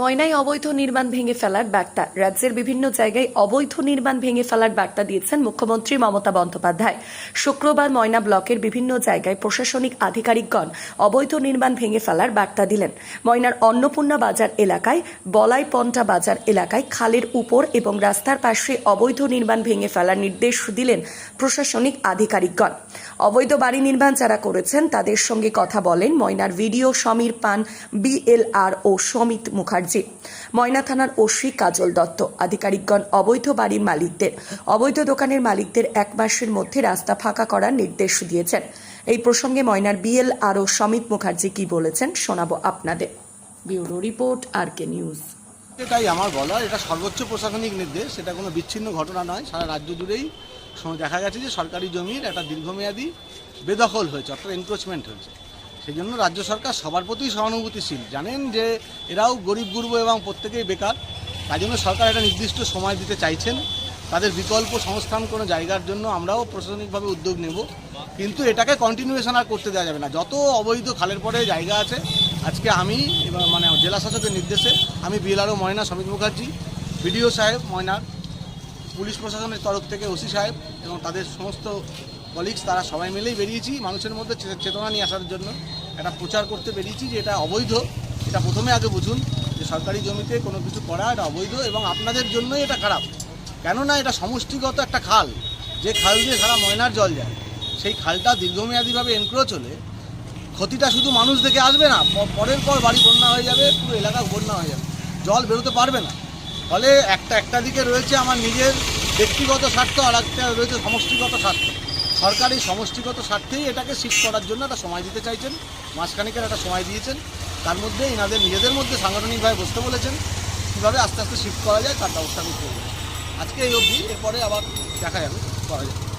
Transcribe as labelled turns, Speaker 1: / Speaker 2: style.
Speaker 1: ময়নায় অবৈধ নির্মাণ ভেঙে ফেলার বার্তা। রাজ্যের বিভিন্ন জায়গায় অবৈধ নির্মাণ ভেঙে ফেলার বার্তা দিয়েছেন মুখ্যমন্ত্রী মমতা বন্দ্যোপাধ্যায়। শুক্রবার ময়না ব্লকের বিভিন্ন জায়গায় প্রশাসনিক আধিকারিকগণ অবৈধ নির্মাণ ভেঙে ফেলার বার্তা দিলেন। ময়নার অন্নপূর্ণা বাজার এলাকায় বলাই পন্টা বাজার এলাকায় খালের উপর এবং রাস্তার পাশে অবৈধ নির্মাণ ভেঙে ফেলার নির্দেশ দিলেন প্রশাসনিক আধিকারিকগণ। অবৈধ বাড়ি নির্মাণ যারা করেছেন তাদের সঙ্গে কথা বলেন ময়নার ভিডিও সমীর পান বিএলআর ও সমিত মুখার্জি। ময়না থানার ওসি কাজল দত্ত। আধিকারিকগণ অবৈধ বাড়ির মালিকদের, অবৈধ দোকানের মালিকদের এক মাসের মধ্যে রাস্তা ফাঁকা করার নির্দেশ দিয়েছেন। এই প্রসঙ্গে ময়নার বিএলআর ও সমিত মুখার্জি কি বলেছেন শোনাবো আপনাদের। Bureau report R K news.
Speaker 2: এটাই আমার বলা এটা সর্বোচ্চ প্রশাসনিক নির্দেশ এটা কোনো বিচ্ছিন্ন ঘটনা নয়। সারা রাজ্য জুড়েই দেখা গেছে যে সরকারি জমির একটা দীর্ঘমেয়াদী বেদখল হয়েছে, অর্থাৎ এনক্রোচমেন্ট হয়েছে। সেই জন্য রাজ্য সরকার সবার প্রতি সহানুভূতিশীল। জানেন যে এরাও গরিব গুরব এবং প্রত্যেকেই বেকার, তাই জন্য সরকার একটা নির্দিষ্ট সময় দিতে চাইছেন। তাদের বিকল্প সংস্থান কোনো জায়গার জন্য আমরাও প্রশাসনিকভাবে উদ্যোগ নেব। কিন্তু এটাকে কন্টিনিউয়েশন আর করতে দেওয়া যাবে না। যত অবৈধ খালের পরে জায়গা আছে, আজকে আমি মানে জেলা শাসকের নির্দেশে আমি বিএলআরও ময়না, সমিত মুখার্জি, বিডিও সাহেব ময়নার পুলিশ প্রশাসনের তরফ থেকে ওসি সাহেব এবং তাদের সমস্ত কলিগস তারা সবাই মিলেই বেরিয়েছি মানুষের মধ্যে চেতনা নিয়ে আসার জন্য। একটা প্রচার করতে বেরিয়েছি যে এটা অবৈধ। এটা প্রথমে আগে বুঝুন যে সরকারি জমিতে কোনো কিছু করা এটা অবৈধ এবং আপনাদের জন্যই এটা খারাপ। কেননা এটা সমষ্টিগত একটা খাল, যে খাল দিয়ে সারা ময়নার জল যায়। সেই খালটা দীর্ঘমেয়াদীভাবে এনক্রোচ হলে ক্ষতিটা শুধু মানুষ দেখে আসবে না পরের পর বাড়ি বন্যা হয়ে যাবে, পুরো এলাকা বন্যা হয়ে যাবে। জল বেরোতে পারবে না। ফলে একটা একটা দিকে রয়েছে আমার নিজের ব্যক্তিগত স্বার্থ আর একটা রয়েছে সমষ্টিগত স্বার্থ। সরকার এই সমষ্টিগত স্বার্থেই এটাকে শিফট করার জন্য একটা সময় দিতে চাইছেন। মাসখানিকের একটা সময় দিয়েছেন। তার মধ্যে এনাদের নিজেদের মধ্যে সাংগঠনিকভাবে বসতে বলেছেন। কীভাবে আস্তে আস্তে শিফট করা যায় তার ব্যবস্থা করতে আজকে এই অবধি, এরপরে আবার দেখা যাবে করা যাবে